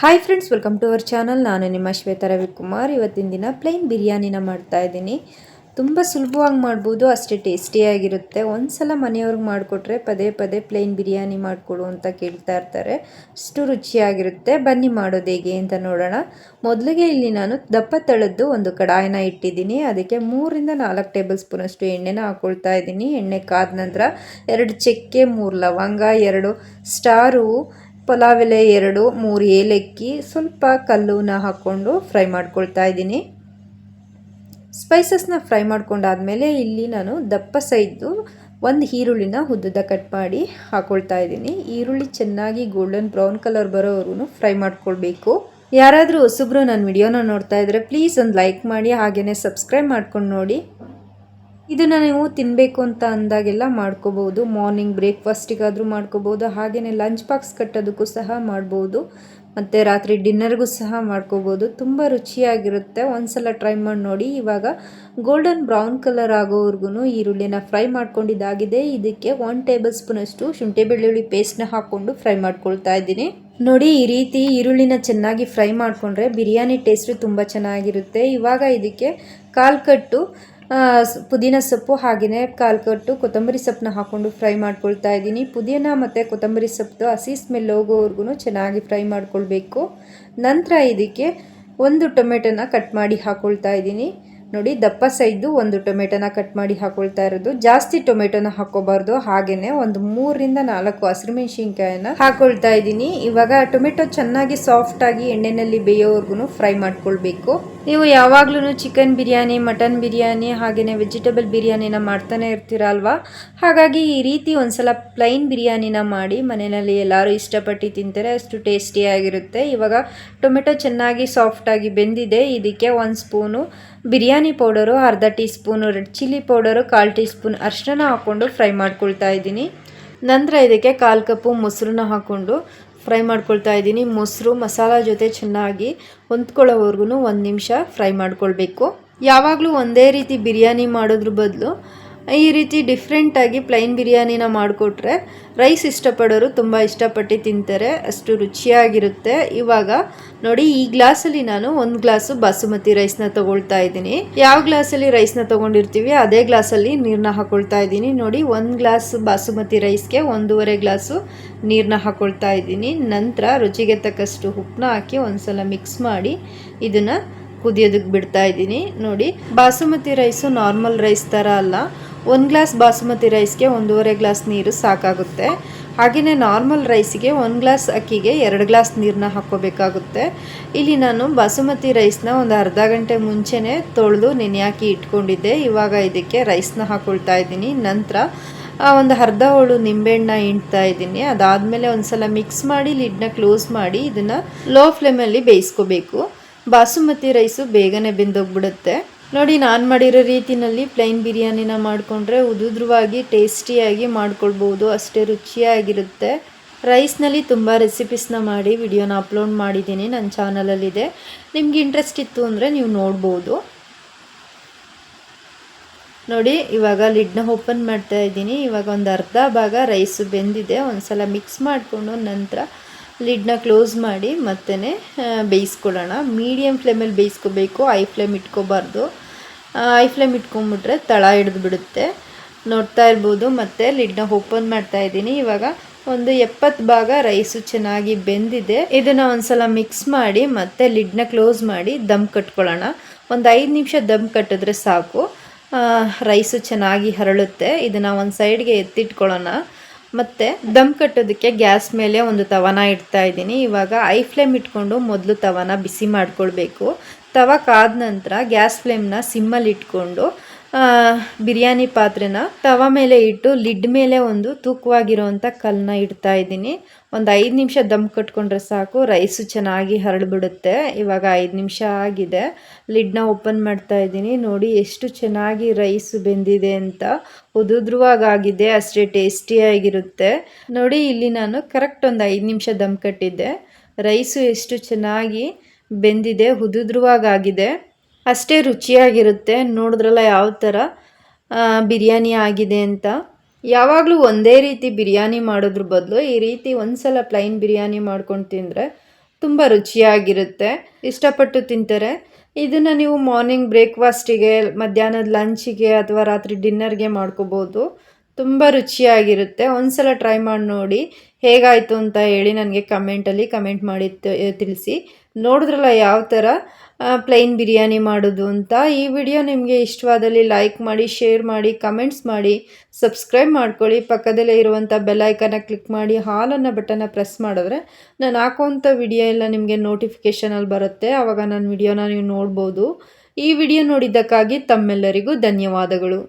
Hi friends welcome to our channel ನಾನು ನಿಮ್ಮ ಶ್ವೇತಾ ರವಿಕುಮಾರ್. ಇವತ್ತಿನ ದಿನ ಪ್ಲೈನ್ ಬಿರಿಯಾನಿನ ಮಾಡ್ತಾ ಇದ್ದೀನಿ. ತುಂಬ ಸುಲಭವಾಗಿ ಮಾಡ್ಬೋದು, ಅಷ್ಟೇ ಟೇಸ್ಟಿಯಾಗಿರುತ್ತೆ ಒಂದ್ಸಲ ಮನೆಯವ್ರಿಗೆ ಮಾಡಿಕೊಟ್ರೆ ಪದೇ ಪದೇ ಪ್ಲೇನ್ ಬಿರಿಯಾನಿ ಮಾಡಿಕೊಡು ಅಂತ ಕೇಳ್ತಾ ಇರ್ತಾರೆ. ಅಷ್ಟು ರುಚಿಯಾಗಿರುತ್ತೆ. ಬನ್ನಿ ಮಾಡೋದು ಹೇಗೆ ಅಂತ ನೋಡೋಣ. ಮೊದಲಿಗೆ ಇಲ್ಲಿ ನಾನು ದಪ್ಪ ತಳದ್ದು ಒಂದು ಕಡಾಯನ ಇಟ್ಟಿದ್ದೀನಿ. ಅದಕ್ಕೆ ಮೂರಿಂದ ನಾಲ್ಕು ಟೇಬಲ್ ಸ್ಪೂನಷ್ಟು ಎಣ್ಣೆನ ಹಾಕ್ಕೊಳ್ತಾ ಇದ್ದೀನಿ. ಎಣ್ಣೆ ಕಾದ ನಂತರ ಎರಡು ಚಕ್ಕೆ, ಮೂರು ಲವಂಗ, ಎರಡು ಸ್ಟಾರು ಪಲಾವ್ ಎಲೆ ಎರಡು, ಮೂರು ಏಲಕ್ಕಿ, ಸ್ವಲ್ಪ ಕಲ್ಲುನ ಹಾಕ್ಕೊಂಡು ಫ್ರೈ ಮಾಡ್ಕೊಳ್ತಾ ಇದ್ದೀನಿ. ಸ್ಪೈಸಸ್ನ ಫ್ರೈ ಮಾಡ್ಕೊಂಡಾದಮೇಲೆ ಇಲ್ಲಿ ನಾನು ದಪ್ಪ ಸೈದ್ದು ಒಂದು ಈರುಳ್ಳಿನ ಉದ್ದದ ಕಟ್ ಮಾಡಿ ಹಾಕ್ಕೊಳ್ತಾ ಇದ್ದೀನಿ. ಈರುಳ್ಳಿ ಚೆನ್ನಾಗಿ ಗೋಲ್ಡನ್ ಬ್ರೌನ್ ಕಲರ್ ಬರೋವರೆಗೂ ಫ್ರೈ ಮಾಡ್ಕೊಳ್ಬೇಕು. ಯಾರಾದರೂ ಹೊಸಬ್ರು ನನ್ನ ವಿಡಿಯೋನ ನೋಡ್ತಾ ಇದ್ದರೆ ಪ್ಲೀಸ್ ಒಂದು ಲೈಕ್ ಮಾಡಿ ಹಾಗೆಯೇ ಸಬ್ಸ್ಕ್ರೈಬ್ ಮಾಡ್ಕೊಂಡು ನೋಡಿ. ಇದನ್ನು ನೀವು ತಿನ್ನಬೇಕು ಅಂತ ಅಂದಾಗೆಲ್ಲ ಮಾಡ್ಕೋಬೋದು ಮಾರ್ನಿಂಗ್ ಬ್ರೇಕ್ಫಾಸ್ಟಿಗಾದರೂ ಮಾಡ್ಕೋಬೋದು ಹಾಗೆಯೇ ಲಂಚ್ ಬಾಕ್ಸ್ ಕಟ್ಟೋದಕ್ಕೂ ಸಹ ಮಾಡ್ಬೋದು. ಮತ್ತು ರಾತ್ರಿ ಡಿನ್ನರ್ಗೂ ಸಹ ಮಾಡ್ಕೋಬೋದು ತುಂಬ ರುಚಿಯಾಗಿರುತ್ತೆ. ಒಂದ್ಸಲ ಟ್ರೈ ಮಾಡಿ ನೋಡಿ. ಇವಾಗ ಗೋಲ್ಡನ್ ಬ್ರೌನ್ ಕಲರ್ ಆಗೋವರೆಗೂ ಈರುಳ್ಳಿನ ಫ್ರೈ ಮಾಡ್ಕೊಂಡಿದ್ದಾಗಿದೆ. ಇದಕ್ಕೆ ಒನ್ ಟೇಬಲ್ ಸ್ಪೂನಷ್ಟು ಶುಂಠಿ ಬೆಳ್ಳುಳ್ಳಿ ಪೇಸ್ಟ್ನ ಹಾಕ್ಕೊಂಡು ಫ್ರೈ ಮಾಡ್ಕೊಳ್ತಾ ಇದ್ದೀನಿ. ನೋಡಿ, ಈ ರೀತಿ ಈರುಳ್ಳಿನ ಚೆನ್ನಾಗಿ ಫ್ರೈ ಮಾಡಿಕೊಂಡ್ರೆ ಬಿರಿಯಾನಿ ಟೇಸ್ಟು ತುಂಬ ಚೆನ್ನಾಗಿರುತ್ತೆ. ಇವಾಗ ಇದಕ್ಕೆ ಕಾಲು ಕಟ್ಟು ಪುದೀನ ಸೊಪ್ಪು ಹಾಗೆಯೇ ಕಾಲು ಕಟ್ಟು ಕೊತ್ತಂಬರಿ ಸೊಪ್ಪನ್ನ ಹಾಕ್ಕೊಂಡು ಫ್ರೈ ಮಾಡ್ಕೊಳ್ತಾ ಇದ್ದೀನಿ. ಪುದೀನ ಮತ್ತು ಕೊತ್ತಂಬರಿ ಸೊಪ್ಪು ಹಸಿ ಸ್ಮೆಲ್ ಹೋಗೋವರೆಗೂ ಚೆನ್ನಾಗಿ ಫ್ರೈ ಮಾಡ್ಕೊಳ್ಬೇಕು. ನಂತರ ಇದಕ್ಕೆ ಒಂದು ಟೊಮೆಟೊನ ಕಟ್ ಮಾಡಿ ಹಾಕ್ಕೊಳ್ತಾ ಇದ್ದೀನಿ. ನೋಡಿ, ದಪ್ಪ ಸೈಜು ಒಂದು ಟೊಮೆಟೊನ ಕಟ್ ಮಾಡಿ ಹಾಕೊಳ್ತಾ ಇರೋದು. ಜಾಸ್ತಿ ಟೊಮೆಟೊನ ಹಾಕೋಬಾರ್ದು ಹಾಗೇನೆ ಒಂದು ಮೂರರಿಂದ ನಾಲ್ಕು ಹಸಿರು ಮೆಣಸಿನ್ಕಾಯನ್ನ ಹಾಕೊಳ್ತಾ ಇದ್ದೀನಿ. ಇವಾಗ ಟೊಮೆಟೊ ಚೆನ್ನಾಗಿ ಸಾಫ್ಟ್ ಆಗಿ ಎಣ್ಣೆನಲ್ಲಿ ಬೇಯೋವರೆಗೂ ಫ್ರೈ ಮಾಡ್ಕೊಳ್ಬೇಕು. ನೀವು ಯಾವಾಗ್ಲೂ ಚಿಕನ್ ಬಿರಿಯಾನಿ, ಮಟನ್ ಬಿರಿಯಾನಿ ಹಾಗೆಯೇ ವೆಜಿಟೇಬಲ್ ಬಿರಿಯಾನಿನ ಮಾಡ್ತಾನೆ ಇರ್ತೀರ ಅಲ್ವಾ? ಹಾಗಾಗಿ ಈ ರೀತಿ ಒಂದ್ಸಲ ಪ್ಲೈನ್ ಬಿರಿಯಾನಿನ ಮಾಡಿ ಮನೆಯಲ್ಲಿ ಎಲ್ಲರೂ ಇಷ್ಟಪಟ್ಟು ತಿಂತಾರೆ, ಅಷ್ಟು ಟೇಸ್ಟಿಯಾಗಿರುತ್ತೆ ಇವಾಗ ಟೊಮೆಟೊ ಚೆನ್ನಾಗಿ ಸಾಫ್ಟಾಗಿ ಬೆಂದಿದೆ. ಇದಕ್ಕೆ ಒಂದು ಸ್ಪೂನು ಬಿರಿಯಾನಿ ಪೌಡರು, ಅರ್ಧ tea spoon red chilli powder, ಕಾಲು ಟೀ ಸ್ಪೂನ್ ಅರ್ಶನ ಹಾಕ್ಕೊಂಡು ಫ್ರೈ ಮಾಡ್ಕೊಳ್ತಾ ಇದ್ದೀನಿ. ನಂತರ ಇದಕ್ಕೆ ಕಾಲು ಕಪ್ಪು ಮೊಸರನ್ನ ಹಾಕ್ಕೊಂಡು ಫ್ರೈ ಮಾಡ್ಕೊಳ್ತಾ ಇದ್ದೀನಿ. ಮೊಸರು, ಮಸಾಲ ಜೊತೆ ಚೆನ್ನಾಗಿ ಹೊಂದ್ಕೊಳ್ಳೋವರೆಗೂ ಒಂದು ನಿಮಿಷ ಫ್ರೈ ಮಾಡ್ಕೊಳ್ಬೇಕು. ಯಾವಾಗಲೂ ಒಂದೇ ರೀತಿ ಬಿರಿಯಾನಿ ಮಾಡೋದ್ರ ಬದಲು ಈ ರೀತಿ ಡಿಫ್ರೆಂಟಾಗಿ ಪ್ಲೈನ್ ಬಿರಿಯಾನಿನ ಮಾಡಿಕೊಟ್ರೆ ರೈಸ್ ಇಷ್ಟಪಡೋರು ತುಂಬ ಇಷ್ಟಪಟ್ಟು ತಿಂತಾರೆ, ಅಷ್ಟು ರುಚಿಯಾಗಿರುತ್ತೆ. ಇವಾಗ ನೋಡಿ, ಈ ಗ್ಲಾಸಲ್ಲಿ ನಾನು ಒಂದು ಗ್ಲಾಸು ಬಾಸುಮತಿ ರೈಸ್ನ ತಗೊಳ್ತಾ ಇದ್ದೀನಿ. ಯಾವ ಗ್ಲಾಸಲ್ಲಿ ರೈಸ್ನ ತಗೊಂಡಿರ್ತೀವಿ, ಅದೇ ಗ್ಲಾಸಲ್ಲಿ ನೀರನ್ನ ಹಾಕೊಳ್ತಾ ಇದ್ದೀನಿ. ನೋಡಿ, ಒಂದು ಗ್ಲಾಸ್ ಬಾಸುಮತಿ ರೈಸ್ಗೆ ಒಂದೂವರೆ ಗ್ಲಾಸು ನೀರನ್ನ ಹಾಕೊಳ್ತಾ ಇದ್ದೀನಿ. ನಂತರ ರುಚಿಗೆ ತಕ್ಕಷ್ಟು ಉಪ್ಪನ್ನ ಹಾಕಿ ಒಂದ್ಸಲ ಮಿಕ್ಸ್ ಮಾಡಿ ಇದನ್ನು ಕುದಿಯೋದಕ್ಕೆ ಬಿಡ್ತಾ ಇದ್ದೀನಿ. ನೋಡಿ, ಬಾಸುಮತಿ ರೈಸು ನಾರ್ಮಲ್ ರೈಸ್ ಥರ ಅಲ್ಲ. ಒಂದು ಗ್ಲಾಸ್ ಬಾಸುಮತಿ ರೈಸ್ಗೆ ಒಂದೂವರೆ ಗ್ಲಾಸ್ ನೀರು ಸಾಕಾಗುತ್ತೆ. ಹಾಗೆಯೇ ನಾರ್ಮಲ್ ರೈಸಿಗೆ ಒಂದು ಗ್ಲಾಸ್ ಅಕ್ಕಿಗೆ ಎರಡು ಗ್ಲಾಸ್ ನೀರನ್ನ ಹಾಕೋಬೇಕಾಗುತ್ತೆ ಇಲ್ಲಿ ನಾನು ಬಾಸುಮತಿ ರೈಸ್ನ ಒಂದು ಅರ್ಧ ಗಂಟೆ ಮುಂಚೆನೇ ತೊಳೆದು ನೆನೆ ಹಾಕಿ ಇಟ್ಕೊಂಡಿದ್ದೆ. ಇವಾಗ ಇದಕ್ಕೆ ರೈಸ್ನ ಹಾಕ್ಕೊಳ್ತಾ ಇದ್ದೀನಿ. ನಂತರ ಒಂದು ಅರ್ಧ ಹೋಳು ನಿಂಬೆಹಣ್ಣ ಹಿಂಡ್ತಾ ಇದ್ದೀನಿ. ಅದಾದಮೇಲೆ ಒಂದು ಸಲ ಮಿಕ್ಸ್ ಮಾಡಿ ಲಿಡ್ನ ಕ್ಲೋಸ್ ಮಾಡಿ ಇದನ್ನು ಲೋ ಫ್ಲೇಮಲ್ಲಿ ಬೇಯಿಸ್ಕೋಬೇಕು. ಬಾಸುಮತಿ ರೈಸು ಬೇಗನೆ ಬೆಂದೋಗ್ಬಿಡುತ್ತೆ. ನೋಡಿ, ನಾನು ಮಾಡಿರೋ ರೀತಿಯಲ್ಲಿ ಪ್ಲೈನ್ ಬಿರಿಯಾನಿನ ಮಾಡಿಕೊಂಡ್ರೆ ಉದುದ್ರವಾಗಿ ಟೇಸ್ಟಿಯಾಗಿ ಮಾಡ್ಕೊಳ್ಬೋದು. ಅಷ್ಟೇ ರುಚಿಯಾಗಿರುತ್ತೆ. ರೈಸ್ನಲ್ಲಿ ತುಂಬ ರೆಸಿಪೀಸ್ನ ಮಾಡಿ ವಿಡಿಯೋನ ಅಪ್ಲೋಡ್ ಮಾಡಿದ್ದೀನಿ. ನನ್ನ ಚಾನಲಲ್ಲಿದೆ ನಿಮ್ಗೆ ಇಂಟ್ರೆಸ್ಟ್ ಇತ್ತು ಅಂದರೆ ನೀವು ನೋಡ್ಬೋದು. ನೋಡಿ, ಇವಾಗ ಲಿಡ್ನ ಓಪನ್ ಮಾಡ್ತಾ ಇದ್ದೀನಿ. ಇವಾಗ ಒಂದು ಅರ್ಧ ಭಾಗ ರೈಸು ಬೆಂದಿದೆ. ಒಂದು ಸಲ ಮಿಕ್ಸ್ ಮಾಡಿಕೊಂಡು ನಂತರ ಲಿಡ್ನ ಕ್ಲೋಸ್ ಮಾಡಿ ಮತ್ತೆ ಬೇಯಿಸ್ಕೊಳ್ಳೋಣ. ಮೀಡಿಯಮ್ ಫ್ಲೇಮಲ್ಲಿ ಬೇಯಿಸ್ಕೋಬೇಕು. ಐ ಫ್ಲೇಮ್ ಇಟ್ಕೋಬಾರ್ದು. ಐ ಫ್ಲೇಮ್ ಇಟ್ಕೊಂಡ್ಬಿಟ್ರೆ ತಳ ಹಿಡಿದು ಬಿಡುತ್ತೆ. ನೋಡ್ತಾ ಇರ್ಬೋದು, ಮತ್ತು ಲಿಡ್ನ ಓಪನ್ ಮಾಡ್ತಾ ಇದ್ದೀನಿ. ಇವಾಗ ಒಂದು ಎಪ್ಪತ್ತು ಭಾಗ ರೈಸು ಚೆನ್ನಾಗಿ ಬೆಂದಿದೆ. ಇದನ್ನು ಒಂದ್ಸಲ ಮಿಕ್ಸ್ ಮಾಡಿ, ಮತ್ತೆ ಲಿಡ್ನ ಕ್ಲೋಸ್ ಮಾಡಿ ದಮ್ ಕಟ್ಕೊಳ್ಳೋಣ. ಒಂದು ಐದು ನಿಮಿಷ ದಮ್ ಕಟ್ಟಿದ್ರೆ ಸಾಕು. ರೈಸು ಚೆನ್ನಾಗಿ ಹರಳುತ್ತೆ. ಇದನ್ನು ಒಂದು ಸೈಡ್ಗೆ ಎತ್ತಿಟ್ಕೊಳ್ಳೋಣ. ಮತ್ತು ದಮ್ ಕಟ್ಟೋದಕ್ಕೆ ಗ್ಯಾಸ್ ಮೇಲೆ ಒಂದು ತವನ ಇಡ್ತಾ ಇದ್ದೀನಿ. ಇವಾಗ ಐ ಫ್ಲೇಮ್ ಇಟ್ಕೊಂಡು ಮೊದಲು ತವನ ಬಿಸಿ ಮಾಡ್ಕೊಳ್ಬೇಕು. ತವ ಕಾದ ನಂತರ ಗ್ಯಾಸ್ ಫ್ಲೇಮ್ನ ಸಿಮ್ಮಲ್ಲಿ ಇಟ್ಕೊಂಡು ಬಿರಿಯಾನಿ ಪಾತ್ರೆನ ತವ ಮೇಲೆ ಇಟ್ಟು ಲಿಡ್ ಮೇಲೆ ಒಂದು ತೂಕವಾಗಿರೋವಂಥ ಕಲ್ಲನ್ನ ಇಡ್ತಾ ಇದ್ದೀನಿ. ಒಂದು ಐದು ನಿಮಿಷ ದಮ್ ಕಟ್ಕೊಂಡ್ರೆ ಸಾಕು, ರೈಸು ಚೆನ್ನಾಗಿ ಹರಡ್ಬಿಡುತ್ತೆ ಇವಾಗ ಐದು ನಿಮಿಷ ಆಗಿದೆ. ಲಿಡ್ನ ಓಪನ್ ಮಾಡ್ತಾ ಇದ್ದೀನಿ. ನೋಡಿ ಎಷ್ಟು ಚೆನ್ನಾಗಿ ರೈಸು ಬೆಂದಿದೆ ಅಂತ. ಆಗಿದೆ ಅಷ್ಟೇ ಟೇಸ್ಟಿಯಾಗಿರುತ್ತೆ. ನೋಡಿ, ಇಲ್ಲಿ ನಾನು ಕರೆಕ್ಟ್ ಒಂದು ಐದು ನಿಮಿಷ ದಮ್ ಕಟ್ಟಿದ್ದೆ. ರೈಸು ಎಷ್ಟು ಚೆನ್ನಾಗಿ ಬೆಂದಿದೆ ಉದುದ್ರವಾಗಿದೆ ಅಷ್ಟೇ ರುಚಿಯಾಗಿರುತ್ತೆ. ನೋಡಿದ್ರಲ್ಲ ಯಾವ ಥರ ಬಿರಿಯಾನಿ ಆಗಿದೆ ಅಂತ. ಯಾವಾಗಲೂ ಒಂದೇ ರೀತಿ ಬಿರಿಯಾನಿ ಮಾಡೋದ್ರ ಬದಲು ಈ ರೀತಿ ಒಂದು ಸಲ ಪ್ಲೈನ್ ಬಿರಿಯಾನಿ ಮಾಡ್ಕೊಂಡು ತಿಂದರೆ ತುಂಬ ರುಚಿಯಾಗಿರುತ್ತೆ. ಇಷ್ಟಪಟ್ಟು ತಿಂತಾರೆ. ಇದನ್ನು ನೀವು ಮಾರ್ನಿಂಗ್ ಬ್ರೇಕ್ಫಾಸ್ಟಿಗೆ ಮಧ್ಯಾಹ್ನದ ಲಂಚಿಗೆ ಅಥವಾ ರಾತ್ರಿ ಡಿನ್ನರ್ಗೆ ಮಾಡ್ಕೋಬೋದು. ತುಂಬ ರುಚಿಯಾಗಿರುತ್ತೆ. ಒಂದ್ಸಲ ಟ್ರೈ ಮಾಡಿ ನೋಡಿ ಹೇಗಾಯಿತು ಅಂತ ಹೇಳಿ ನನಗೆ ಕಮೆಂಟಲ್ಲಿ ಕಮೆಂಟ್ ಮಾಡಿ ತಿಳಿಸಿ. ನೋಡಿದ್ರಲ್ಲ ಯಾವ ಥರ ಪ್ಲೈನ್ ಬಿರಿಯಾನಿ ಮಾಡೋದು ಅಂತ. ಈ ವಿಡಿಯೋ ನಿಮಗೆ ಇಷ್ಟವಾದಲ್ಲಿ ಲೈಕ್ ಮಾಡಿ ಶೇರ್ ಮಾಡಿ ಕಮೆಂಟ್ಸ್ ಮಾಡಿ ಸಬ್ಸ್ಕ್ರೈಬ್ ಮಾಡ್ಕೊಳ್ಳಿ. ಪಕ್ಕದಲ್ಲೇ ಇರುವಂಥ ಬೆಲ್ ಐಕನ್ನ ಕ್ಲಿಕ್ ಮಾಡಿ ಹಾಲನ್ನು ಬಟನ್ನ ಪ್ರೆಸ್ ಮಾಡಿದ್ರೆ ನಾನು ಹಾಕುವಂಥ ವಿಡಿಯೋ ಎಲ್ಲ ನಿಮಗೆ ನೋಟಿಫಿಕೇಷನಲ್ಲಿ ಬರುತ್ತೆ. ಆವಾಗ ನನ್ನ ವಿಡಿಯೋನ ನೀವು ನೋಡ್ಬೋದು. ಈ ವಿಡಿಯೋ ನೋಡಿದ್ದಕ್ಕಾಗಿ ತಮ್ಮೆಲ್ಲರಿಗೂ ಧನ್ಯವಾದಗಳು.